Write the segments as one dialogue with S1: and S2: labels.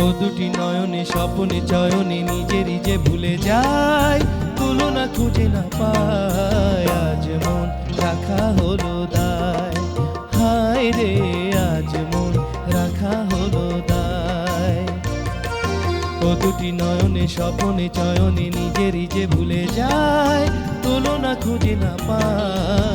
S1: দুটি নয়নে, স্বপনে, চয়নে নিজেরই যে ভুলে যায়, তুলনা খুঁজে না পায়। আজ মন রাখা হলো দায়। হায় রে, আজ মন রাখা হলো দায়। ও দুটি নয়নে, স্বপনে, চয়নে নিজেরই যে ভুলে যায়, তুলনা খুঁজে না পায়।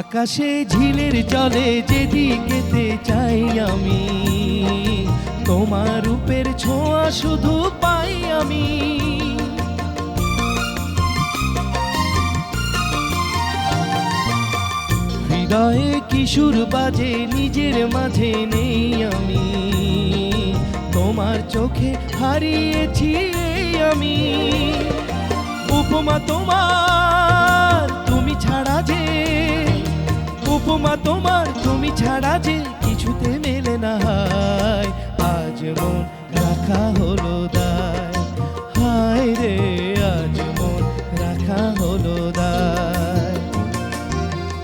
S1: আকাশে ঝিলের জলে যেদিকেতে চাই আমি, তোমার রূপের ছোঁয়া শুধু পাই আমি। হৃদয়ে কিশোর বাজে, নিজের মাঝে নেই আমি, তোমার চোখে হারিয়েছি আমি। উপমা তোমার, তুমি ছাড়া যে উপমা তোমার, তুমি ছাড়া যে কিছুতে মেলে না হায়। আজ মন রাখা হলো দায়। হায় রে, আজ মন রাখা হলো দায়।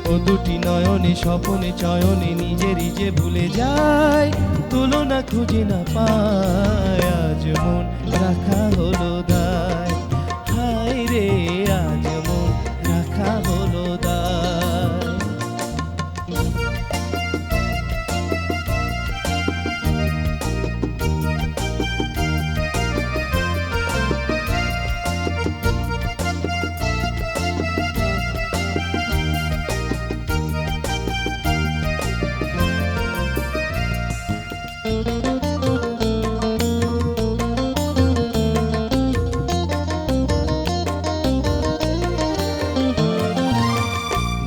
S1: ও দুটি নয়নে, স্বপনে, চয়নে, নিজেরই যে ভুলে যায়, তুলনা খুঁজে না পায়।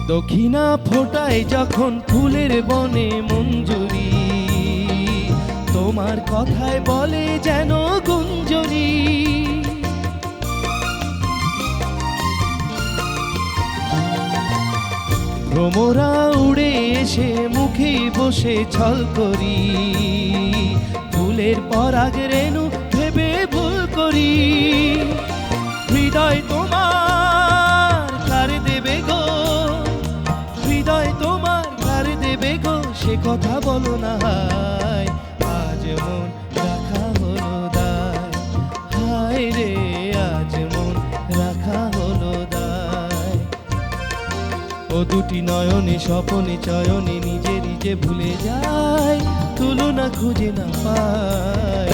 S1: দক্ষিণা ফোটায় যখন ফুলের বনে মঞ্জুরি। তোমার কথায় বলে যেন গুঞ্জরি। ভ্রমরা উড়ে এসে মুখে বসে ছল করি। ফুলের পরাগ রেণু ভেবে ভুল করি। হৃদয় তোমার সে কথা বলো না হায়, আজ মন রাখা হলো দায়। হায় রে, আজ মন রাখা হলো দায়। ও দুটি নয়নে, স্বপনে, চয়নে নিজেরই যে ভুলে যায়, তুলনা খুঁজে না পায়।